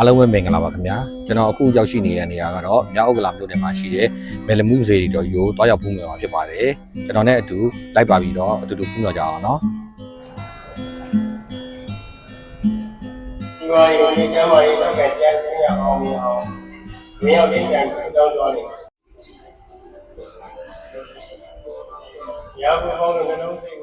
အားလုံးပဲမင်္ဂလာပါခင်ဗျာကျွန်တော်အခုရောက်ရှိနေတဲ့နေရာကတော့မြောက်ဥက္ကလာမြို့နယ်မှာရှိတဲ့မယ်လမှုစေတီတော်ယူကိုတွားရောက်ပူးငယ်မှာဖြစ်ပါတယ်ကျွန်တော်နဲ့အတူလိုက်ပါပြီးတော့အတူတူပူးငယ်ကြအောင်နော်ဒီဝါရီဒီကျမ်းမာရေးတော့ကကြံစည်ရအောင်မြင်အောင်မင်းရောက်တဲ့ကြံစည်တောင်းသွားလိမ့်မယ်။ရာဘုဟောင်းတဲ့နှလုံးစိတ်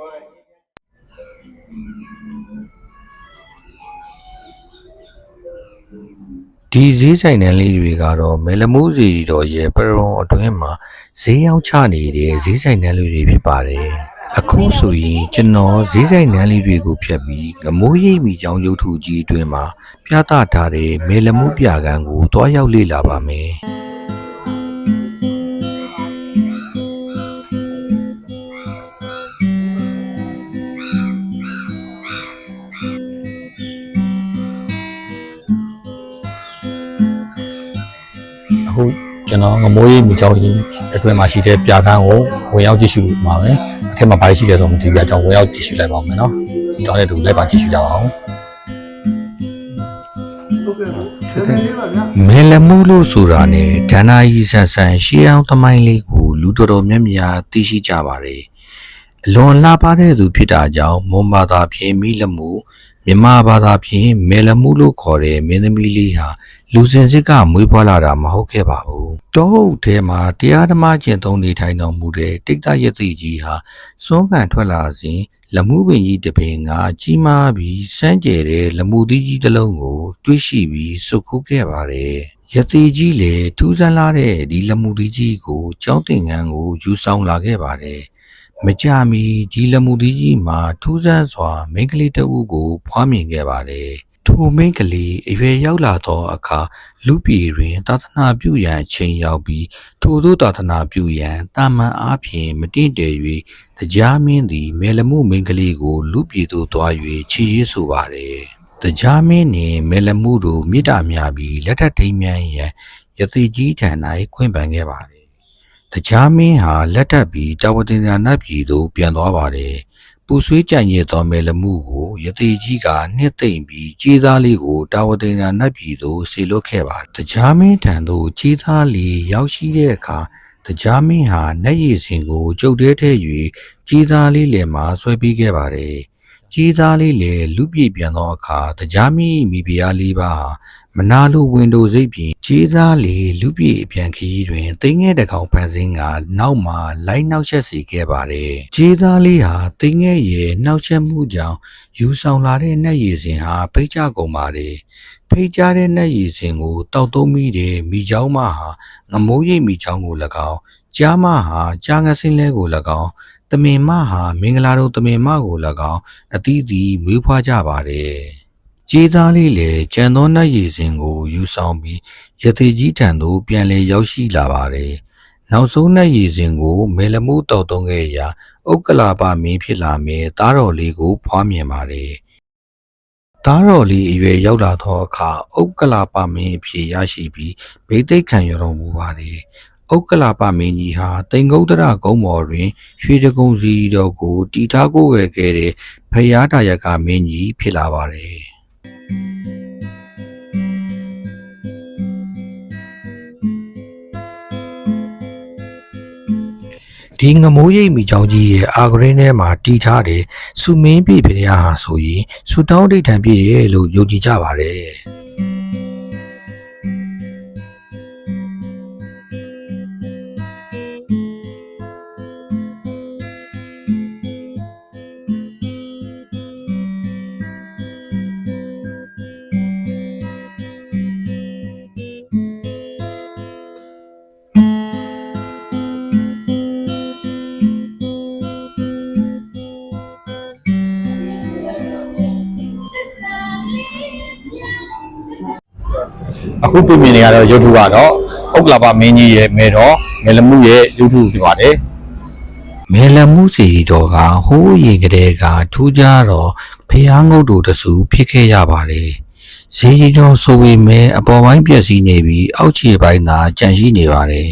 ဒီဈေးဆိုင်တန်းလေးတွေကတော့မဲလမိုးစီတော်ရဲ့ပရုံအတွင်းမှာဈေးရောက်ချနေတဲ့ဈေးဆိုင်တန်းလေးတွေဖြစ်ပါတယ်အခုဆိုရင်ကျွန်တော်ဈေးဆိုင်တန်းလေးတွေကိုဖြတ်ပြီးငမိုးရိပ်မိချောင်းရုပ်ထုကြီးအတွင်းမှာပြသထားတဲ့မဲလမိုးပြကန်းကိုတွားရောက်လေ့လာပါမယ် န်တော်ငမိုးရိပ်မိချောင်းကြီးအတွင်းမှာရှိတဲ့ပြာကန်းကိုဝင်ရောက်ကြည့်ရှုမှာပဲအထက်မှာဘာရှိလဲဆိုတော့ဒီပြာကြောင့်ဝင်ရောက်ကြည့်ရှုလိုက်ပါဦးမယ်နော်တောင်းတဲ့တူလိုက်ပါကြည့်ရှုကြပါအောင်မဲလမိုးလို့ဆိုတာနဲ့ဒဏ္ဍာရီဆန်ဆန်ရှေးအောင်သမိုင်းလေးကိုလူတော်တော်များများသိရှိကြပါတယ်အလွန်လှပတဲ့သူဖြစ်တာကြောင့်မွန်ဘာသာဖြင့်မိလမှုမြန်မာဘာသာဖြင့်မဲလမှုလို့ခေါ်တဲ့မင်းသမီးလေးဟာ လူစင်စစ်ကမွေးဖွားလာတာမဟုတ်ခဲ့ပါဘူးတောအုပ်ထဲမှာတရားဓမ္မကျင့်သုံးနေထိုင်တော်မူတဲ့တိတ်တရသိကြီးဟာစွန့်ကန်ထွက်လာစဉ်လမှုပင်ကြီးတစ်ပင်ကကြီးမားပြီးစမ်းကြဲတဲ့လမှုသီးကြီးတစ်လုံးကိုတွေးရှိပြီးစုခုခဲ့ပါတယ်ရသေးကြီးလည်းထူးဆန်းလာတဲ့ဒီလမှုသီးကြီးကိုကြောင်းတင်ငန်းကိုယူဆောင်လာခဲ့ပါတယ်မကြမီဒီလမှုသီးကြီးမှာထူးဆန်းစွာမိန်းကလေးတစ်ဦးကိုဖွားမြင်ခဲ့ပါတယ် ထိုမိန်းကလေးအရွယ်ရောက်လာသောအခါလူပြည်တွင်သာသနာပြုရန်အချိန်ရောက်ပြီးထိုသို့သာသနာပြုရန်တာမန်အားဖြင့်မတင့်တယ်၍တရားမင်းသည်မေလမှုမိန်းကလေးကို လူပြည်သို့သွား၍ချီရေးဆိုပါတယ်တရားမင်းနှင့်မေလမှုတို့မြစ်တာများပြီးလက်ထပ်ထိမ်းမြန်းရန်ယသိကြီးထံ၌ခွင့်ပန်ခဲ့ပါတယ်တရားမင်းဟာလက်ထပ်ပြီးတာဝတင်္ဇာနတ်ပြည်သို့ပြန်သွားပါတယ် ပူဆွေးကြံ့ရည်သောမေလမှုကိုယသိကြီးကနှစ်သိမ့်ပြီးကြေးသားလေးကိုတာဝတင်္ဇာနတ်ပြည်သို့ဆေလွတ်ခဲ့ပါတရားမင်းထံသို့ကြေးသားလေးရောက်ရှိတဲ့အခါတရားမင်းဟာနတ်ရည်စင်ကိုကြုတ်တဲထဲ၍ကြေးသားလေးလည်းမှဆွဲပေးခဲ့ပါတယ် ကြေးသားလေးလည်းလူပြည့်ပြန်သောအခါတရားမင်းမိဖုရားလေးပါးဟာမနာလိုဝင်တိုစိတ်ဖြင့်ကြေးသားလေးလူပြည့်အပြန်ခရီးတွင်သိငဲ့တစ်ကောင်ဖန်ဆင်းကနောက်မှလိုက်နောက်ဆက်စီခဲ့ပါတယ်ကြေးသားလေးဟာသိငဲ့ရဲ့နှောက်ချက်မှုကြောင့်ယူဆောင်လာတဲ့နတ်ရည်စင်ဟာဖိတ်ကြကုန်ပါတယ်ဖိတ်ကြတဲ့နတ်ရည်စင်ကိုတောက်သုံးမိတဲ့မိချောင်းမဟာငမိုးရိပ်မိချောင်းကို၎င်းကြားမဟာကြားငစင်းလဲကို၎င်းတ မင်မဟာမင်္ဂလာတို့တမင်မကို၎င်းအသီးသီးမွေးဖွားကြပါတယ်ကြေးသားလေးလည်းကြံသောနတ်ရည်စင်ကိုယူဆောင်ပြီးရသေးကြီးထံသို့ပြန်လည်ရောက်ရှိလာပါတယ်နောက်ဆုံးနတ်ရည်စင်ကိုမေလမှုတောက်သုံးခဲ့ရာဥက္ကလာပမင်းဖြစ်လာမယ်တားတော်လေးကိုဖွားမြင်ပါတယ်သားတော်လေးအရွယ်ရောက်လာသောအခါဥက္ကလာပမင်းအဖြစ်ရရှိပြီးဗိသိက်ခံရတော်မူပါတယ် ဥက္ကလာပမင်းကြီးဟာတိန်ကုတ်တရကုန်းပေါ်တွင် ရွှေတကုံစီတော်ကိုတီထားကိုယ်ခဲ့တဲ့ဖယားတာယကမင်းကြီးဖြစ်လာပါတယ်ဒီငမိုးရိပ်မိချောင်းကြီးရဲ့အာဂရင်းထဲမှာတီးထားတဲ့စုမင်းပြည့်ဖရားဟာဆိုရင်ဆူတောင်းဒိဋ္ဌံပြည့်တယ်လို့ယုံကြည်ကြပါတယ် အခုတွေ့မြင်နေရတော့ရုပ်ထုကတော့ဥက္ကလာပမင်းကြီးရဲ့မဲတော်မယ်လမှုရဲ့ရုပ်ထုဖြစ်ပါတယ်မေလမှုစီတော်ကဟိုးရင်ကလေးကထူးခြားတော့ဖျားငုတ်တို့တဆူဖြစ်ခဲ့ရပါတယ်ဇေဒီတော်ဆိုပေမဲ့အပေါ်ပိုင်းပြည့်စည်နေပြီးအောက်ခြေပိုင်းသာကြန့်ရှိနေပါတယ်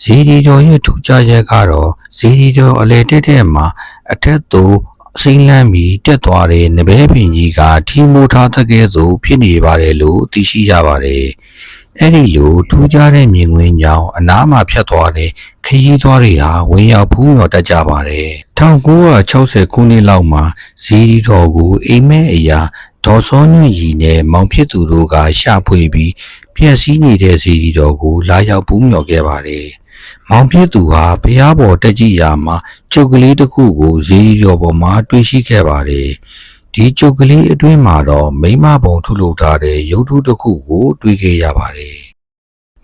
ဇေဒီတော်ရဲ့ထူးခြားချက်ကတော့ဇေဒီတော်အလေတက်တဲ့မှာအထက်သို့အ စိမ့်လန်းပြီးတက်သွားတဲ့နဘဲပင်ကြီးကထီမိုထားတဲ့ကဲ့သို့ဖြစ်နေပါတယ်လို့သိရှိရပါတယ်။အဲ့ဒီလိုထူးခြားတဲ့မြင်ကွင်းကြောင့်အနားမှာဖြတ်သွားတဲ့ခရီးသွားတွေဟာဝင်ရောက်ဖူးမြော်တတ်ကြပါတယ်။1960ခုနှစ်လောက်မှာဇီဒီတော်ကိုအိမ်မဲအရာဒေါ်စောညွန့်ရီနဲ့မောင်ဖြစ်သူတို့ကရှာဖွေပြီးပြည့်စည်နေတဲ့ဇီဒီတော်ကိုလာရောက်ပူးမြော်ခဲ့ပါတယ်။ မောင်ဖြစ်သူဟာဘုရားပေါ်တက်ကြည့်ရာမှာကျုပ်ကလေးတစ်ခုကိုဇီဒီတော်ပေါ်မှာတွေ့ရှိခဲ့ပါတယ်။ဒီကျုပ်ကလေးအတွင်းမှာတော့မိမပုံထုတ်လုပ်ထားတဲ့ရုပ်ထုတစ်ခုကိုတွေ့ခဲ့ရပါတယ်။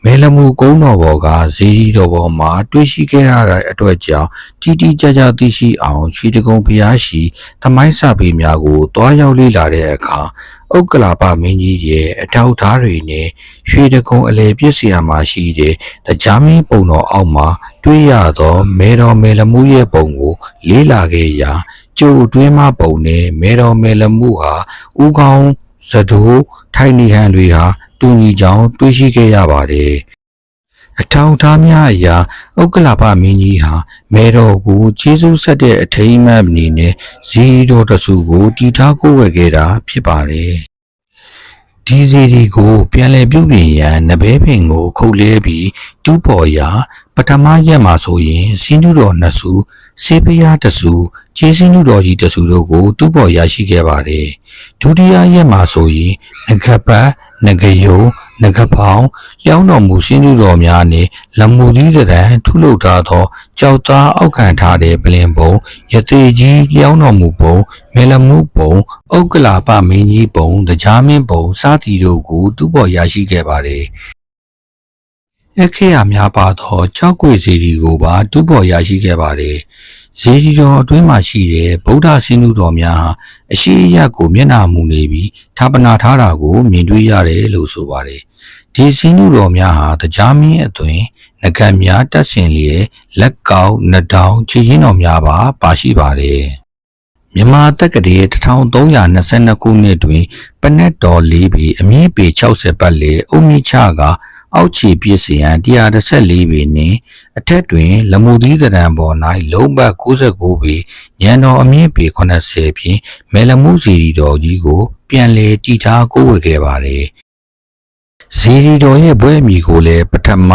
မဲလမှုကုန်းတော်ဘော်ကဇီဒီတော်ပေါ်မှာတွေ့ရှိခဲ့ရတဲ့အတွက်ကြောင့်တီတီကြကြသိရှိအောင်ရွှေတကုံဘုရားရှိသမိုင်းစာပေများကိုတွားရောက်လေ့လာတဲ့အခါဥက္ကလာပမင်းကြီးရဲ့အထောက်အထားတွေနဲ့ရွှေတကုံအလေပြည့်စရာမှာရှိတဲ့တရားမင်းပုံတော်အောက်မှာတွေ့ရသောမဲတော်မဲလမှုရဲ့ပုံကို လေးလာခဲ့ရာကျိုးအတွင်းမှပုံနဲ့မဲတော်မဲလမှုဟာဥကောင်းဇဒိုးထိုင်နေဟန်တွေဟာ တူညီကြောင်းတွေ့ရှိခဲ့ရပါတယ်။အထောင်ထားများအရာဥက္ကလာပမင်းကြီးဟာမဲတော်ကိုကျေးဇူးဆက်တဲ့အထိမ်းအမှတ်အနေနဲ့ဇီတော်တဆူကိုတီထားကိုဝယ်ခဲ့တာဖြစ်ပါတယ်။ဒီဇီဒီကိုပြန်လည်ပြုပြင်ရန်နဘဲပင်ကိုခုတ်လဲပြီးတူးပေါ်ရာပထမရက်မှာဆိုရင်စင်းကျူတော်နှစ်စုစေပယားတစုကျေးစင်းကျူတော်ကြီးတစုတို့ကိုတူးပေါ်ရရှိခဲ့ပါတယ်။ဒုတိယရက်မှာဆိုရင်ငကပတ် ငကယုံငကပောင်လျောင်းတော်မူစင်းကျူတော်များနှင့်လမူသီးတရန်ထုလုပ်ထားသောကြောက်သားအောက်ခံထားတဲ့ပလင်ပုံရသေးကြီးလျောင်းတော်မူပုံမေလမှုပုံဥက္ကလာပမင်းကြီးပုံတရားမင်းပုံစသည်တို့ကိုတူးပေါ်ရရှိခဲ့ပါတယ်။အခရာများပါသောကြောက်ကွေစီဒီကိုပါတူးပေါ်ရရှိခဲ့ပါတယ်။ ဇေဒီတော်အတွင်းမှာရှိတဲ့ဗုဒ္ဓဆင်းသူတော်များဟာအရှိအယက်ကိုမျက်နှာမူနေပြီးဌာပနာထားတာကိုမြင်တွေ့ရတယ်လို့ဆိုပါတယ်။ဒီဆင်းသူတော်များဟာတရားမင်းအသွင်ငကံများတက်ဆင်လျက်လက်ကောက်နှတောင်ခြေရင်းတော်များပါပါရှိပါတယ်။မြန်မာတက္ကရာ1322ခုနှစ်တွင်ပနက်တော်၄ပေအမြင့်ပေ60ပတ်လေအုံမြင့်ချက အောက်ခြေပြည့်စရန်114ပေနှင့်အထက်တွင်လမှုသီးတရံပေါ်၌လုံးပတ်69ပေညံတော်အမြင့်ပေ80ဖြင့်မဲလမှုစီရီတော်ကြီးကို ပြန်လည်တည်ထားကိုးဝေခဲ့ပါသည်ဇီရီတော်ရဲ့ဘွဲ့အမီကိုလည်းပထမ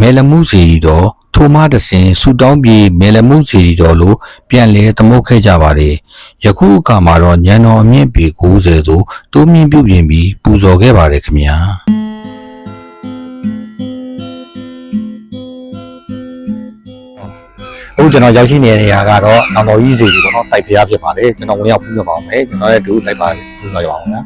မဲလမှုဇီရီတော်ထိုမတဆင်ဆူတောင်းပြေမဲလမှုဇီရီတော်လို့ပြန်လဲသမုတ်ခဲ့ကြပါတယ်ယခုအခါမှာတော့ညံတော်အမြင့်ပေ90သို့တိုးမြင့်ပြုပြင်ပြီးပူဇော်ခဲ့ပါတယ်ခင်ဗျာ အခုကျွန်တော်ရောက်ရှိနေတဲ့နေရာကတော့နောင်တော်ကြီးစီပေါ့နော်တိုက်ဖျားဖြစ်ပါတယ်ကျွန်တော်ဝင်ရောက်ပြီးတော့ပါမယ်ကျွန်တော်ရဲ့ဒူလိုက်ပါပြီးတော့ရအောင်ဗျာ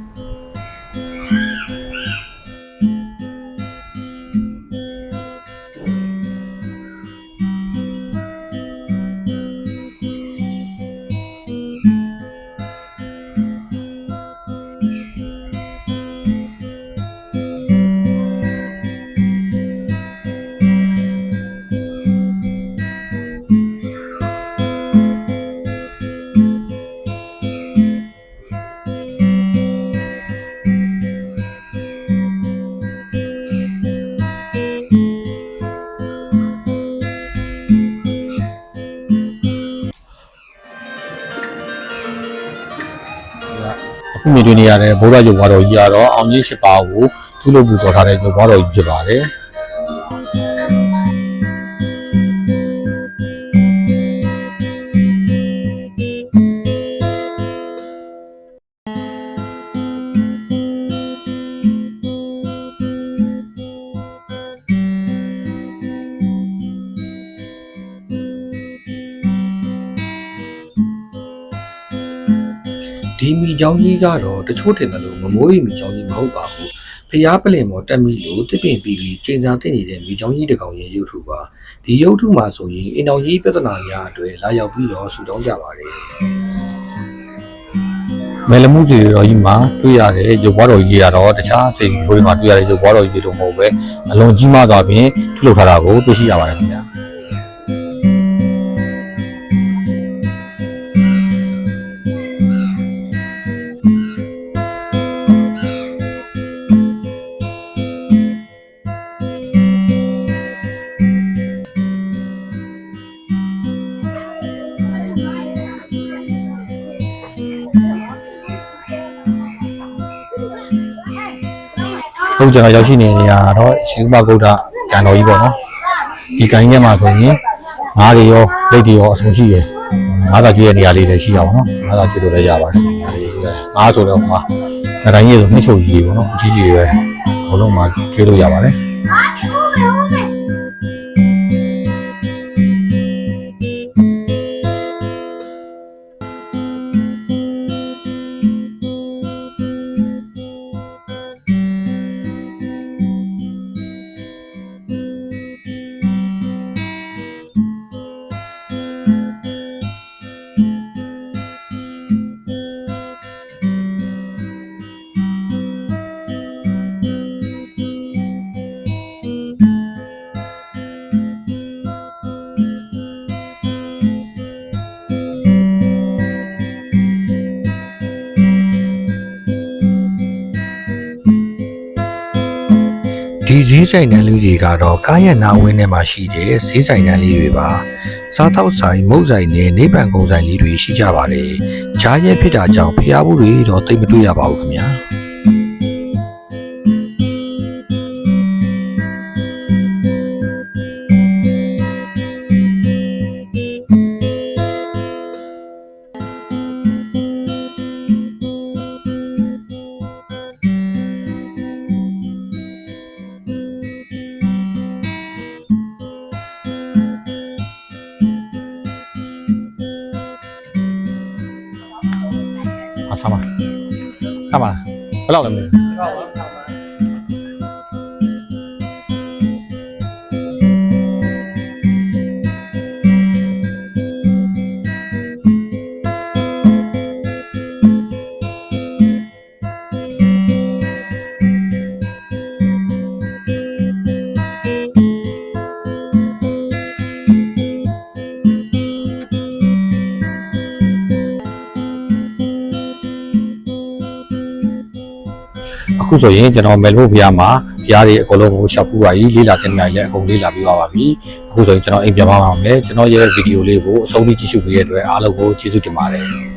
မြင်တွေ့နေရတဲ့ဘုရားရုပ်ဝါတော်ကြီးကတော့အောင်ကြီး၈ပါးကိုသူ့လိုပူဇော်ထားတဲ့ရုပ်ဝါတော်ကြီးဖြစ်ပါတယ် ဒီမိချောင်းကြီးကတော့တချို့တင်တယ်လို့မမိုးရီမိချောင်းကြီးမဟုတ်ပါဘူးဖျားပလင်ပေါ်တက်မိလို့တစ်ပင်ပြီးပြီးကျင်းစားတင်နေတဲ့မိချောင်းကြီးတစ်ကောင်ရဲ့ရုပ်ထုပါဒီရုပ်ထုမှာဆိုရင်အင်တော်ကြီးပြဿနာများအတွေ့လာရောက်ပြီးတော့ဆူတောင်းကြပါတယ်မဲလမှုစီတော်ကြီးမှာတွေ့ရတဲ့ရုပ်ဘွားတော်ကြီးကတော့တခြားစေပြီးထိုးတွေမှာတွေ့ရတဲ့ရုပ်ဘွားတော်ကြီးတွေတော့မဟုတ်ပဲအလွန်ကြီးမားစွာဖြင့်ထုလုပ်ထားတာကိုတွေ့ရှိရပါတယ်ခင်ဗျာ အခုကျွန်တော်ရောက်ရှိနေနေရတော့ရှင်ဥပဂုဒ္ဓကံတော်ကြီးပေါ့နော်ဒီကံကြီးထဲမှာဆိုရင်ငါးတွေရောလက်တွေရောအဆုံးရှိရယ်ငါးသာကျွေးတဲ့နေရာလေးလည်းရှိအောင်နော်ငါးသာကျွေးလို့လည်းရပါတယ်အဲဒီငါးဆိုတော့ဟိုမှာကံကြီးဆိုနှိမ့်ချုပ်ကြီးပေါ့နော်အကြီးကြီးတွေပဲဘလုံးမှာကျွေးလို့ရပါတယ် ဒီဈေးဆိုင်တန်းလေးတွေကတော့ကားရနာဝင်းထဲမှာရှိတဲ့ဈေးဆိုင်တန်းလေးတွေပါစားတော့ဆိုင်မုတ်ဆိုင်နဲ့နေပန်ကုန်းဆိုင်လေးတွေရှိကြပါတယ်ဂျားရဲဖြစ်တာကြောင့်ဖျားဘူးတွေတော့တိတ်မတွေ့ရပါဘူးခင်ဗျာ ဘယ်လောက်လဲမသိဘူး အခုဆိုရင်ကျွန်တော်မယ်လို့ဘုရားမှာဘုရားတွေအကုန်လုံးကိုရှောက်ပူပါကြီးလေးလာတင်နိုင်လဲအကုန်လေးလာပြီးသွားပါပြီအခုဆိုရင်ကျွန်တော်အိမ်ပြန်ပါပါမယ်ကျွန်တော်ရဲ့ဗီဒီယိုလေးကိုအဆုံးထိကြည့်ရှုပေးရတဲ့အတွက်အားလုံးကိုကျေးဇူးတင်ပါတယ်